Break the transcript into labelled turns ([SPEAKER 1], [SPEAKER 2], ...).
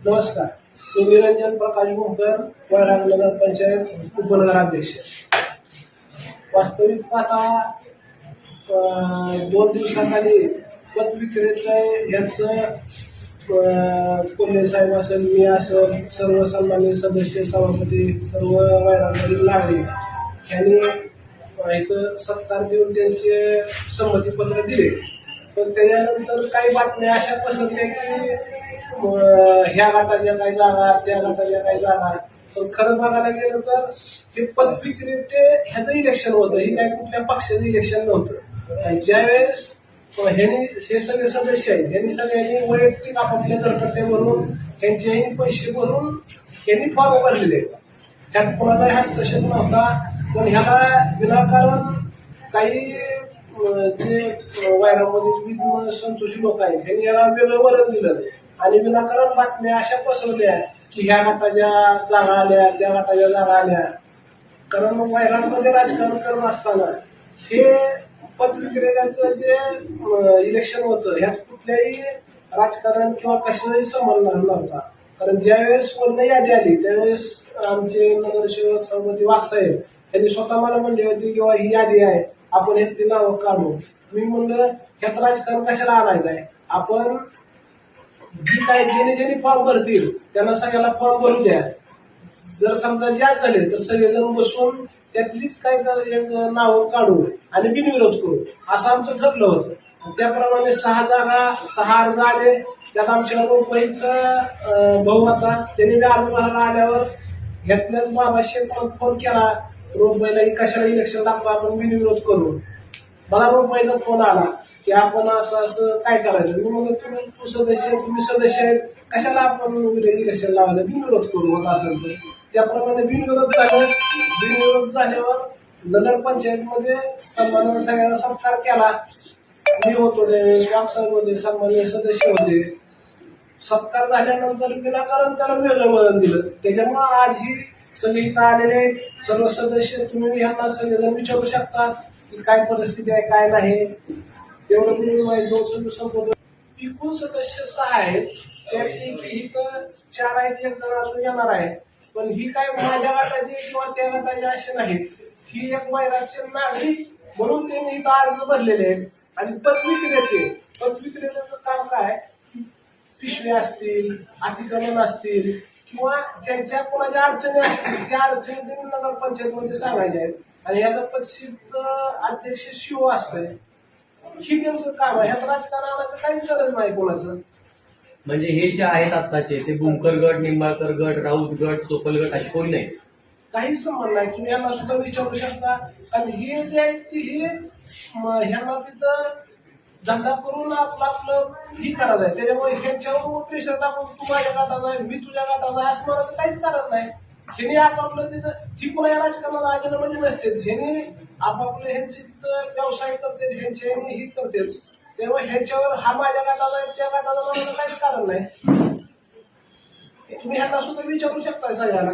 [SPEAKER 1] नमस्कार. मी निरंजन प्रकाश भोकर वैराग नगर पंचायत उपनगराध्यक्ष. वास्तविक पाहता दोन दिवसाखाली पत विक्रेते यांचं कोल्हे साहेब असेल मी असेल सर्व सन्मान्य सदस्य सभापती सर्व वैरागमधील नागरिक यांनी इथं सत्कार देऊन त्यांचे संमतीपत्र दिले. पण त्याच्यानंतर काही बातम्या अशा पसरल्या की ह्या गटाच्या काही जाणार त्या गटाच्या काही जाणार. पण खरं बघायला गेलं तर हे पद ह्याचं इलेक्शन होतं. ही काही कुठल्या पक्षाचं इलेक्शन नव्हतं. ज्यावेळेस ह्यानी हे सगळे सदस्य आहेत ह्यांनी सगळ्यांनी वैयक्तिक आपापल्या घरपट्टे भरून त्यांचेही पैसे भरून ह्यांनी फॉर्म भरलेले आहेत. त्यात कोणालाही हस्तक्षेप नव्हता. पण ह्याला विनाकारण काही जे वायरामध्ये संतोषी लोक आहेत ह्यांनी याला वेगळं वरण दिलं आणि विनाकारण बातम्या अशा पसरल्या की ह्या गटाच्या जागा आल्या त्या गटाच्या जागा आल्या. कारण वायरामध्ये राजकारण करत असताना हे पद विक्रेत्याचं जे इलेक्शन होतं ह्यात कुठल्याही राजकारण किंवा कशाचाही संबंध नव्हता. कारण ज्यावेळेस पूर्ण यादी आली त्यावेळेस आमचे नगरसेवक सभापती वाघसाहेब यांनी स्वतः मला म्हणले होते किंवा ही यादी आहे आपण ह्याची नावं काढू. मी म्हणलं ह्यात राजकारण कशाला आणायचं आहे आपण जी काय जेणे जेणे फॉर्म भरतील त्यांना सगळ्याला फॉर्म भरू द्या. जर समजा जास्त झाले तर सगळेजण बसून त्यातलीच काय तर एक नावं काढू आणि बिनविरोध करू असं आमचं ठरलं होतं. त्याप्रमाणे सहा जागा सहा अर्ज आले. त्यात आमच्या रोपवाईचा भाऊ होता. त्यांनी बी अर्ज भरायला आल्यावर बाबा बाबाशे फोन केला. रोपबाईला कशाला इलेक्शन लागतो आपण बिनविरोध करू. मला रोपवाईचा फोन आला की आपण असं असं काय करायचं? मी म्हणलं तुम्ही तू सदस्य तुम्ही सदस्य आहेत कशाला आपण इलेक्शन लावायला? बिनविरोध करू होत असेल तर त्याप्रमाणे बिनविरोध झालं. बिनविरोध झाल्यावर नगरपंचायतमध्ये सन्मान सगळ्यांना सत्कार केला. मी होतो व्यावसायिक होते सन्मान्य सदस्य होते. सत्कार झाल्यानंतर विनाकारण त्याला वेगळं वळण दिलं. त्याच्यामुळं आज ही सगळे आलेले सर्व सदस्य तुम्ही ह्यांना सगळेजण विचारू शकता. की काय परिस्थिती आहे काय नाही. तेवढं मी माहिती दोन संपवतो एकूण सदस्य सहा आहेत. त्यापैकी इथं चार आहेत एक जण अजून येणार आहे पण ही काय माझ्या गटाचे किंवा त्या गटाचे असे नाहीत. ही एक महिलाचे नागरिक म्हणून त्यांनी इथं अर्ज भरलेले आहेत. आणि पद विक्रेते पद विक्रेत्याचं काम काय? पिशव्या असतील अतिक्रमण असतील किंवा ज्यांच्या कोणाच्या अडचणी असतील त्या अडचणी त्यांनी नगरपंचायतमध्ये सांगायच्या आहेत. आणि याचा प्रसिद्ध अध्यक्ष शिव असतंय. ही त्यांचं काम आहे. ह्यात राजकारण आणायचं काहीच गरज नाही कोणाचं.
[SPEAKER 2] म्हणजे हे जे आहेत आत्ताचे ते बुमकर गट निंबाळकर गट राऊत गट सोपल गट असे कोणी नाही?
[SPEAKER 1] काहीच संबंध नाही. तुम्ही यांना सुद्धा विचारू शकता. आणि हे जे आहे ते हे म, ह्यांना तिथं धंदा करून आपलं आपलं ही करायचं आहे त्याच्यामुळे ह्यांच्यावर प्रेशर टाकून तू माझ्या गाठाचा आहे मी तुझ्या गाठाचा आहे असं म्हणायचं काहीच कारण नाही. ह्यांनी आपापलं तिथं ही पुन्हा या राजकारणाला आलेलं म्हणजे नसते. ह्यांनी आपापले ह्यांचे तिथं व्यवसाय करते ह्यांचे ह्यांनी ही करते. तेव्हा ह्यांच्यावर हा माझ्या गाठाचा यांच्या त्या गाठाचा काहीच कारण नाही. तुम्ही ह्यांना सुद्धा विचारू शकता सगळ्यांना.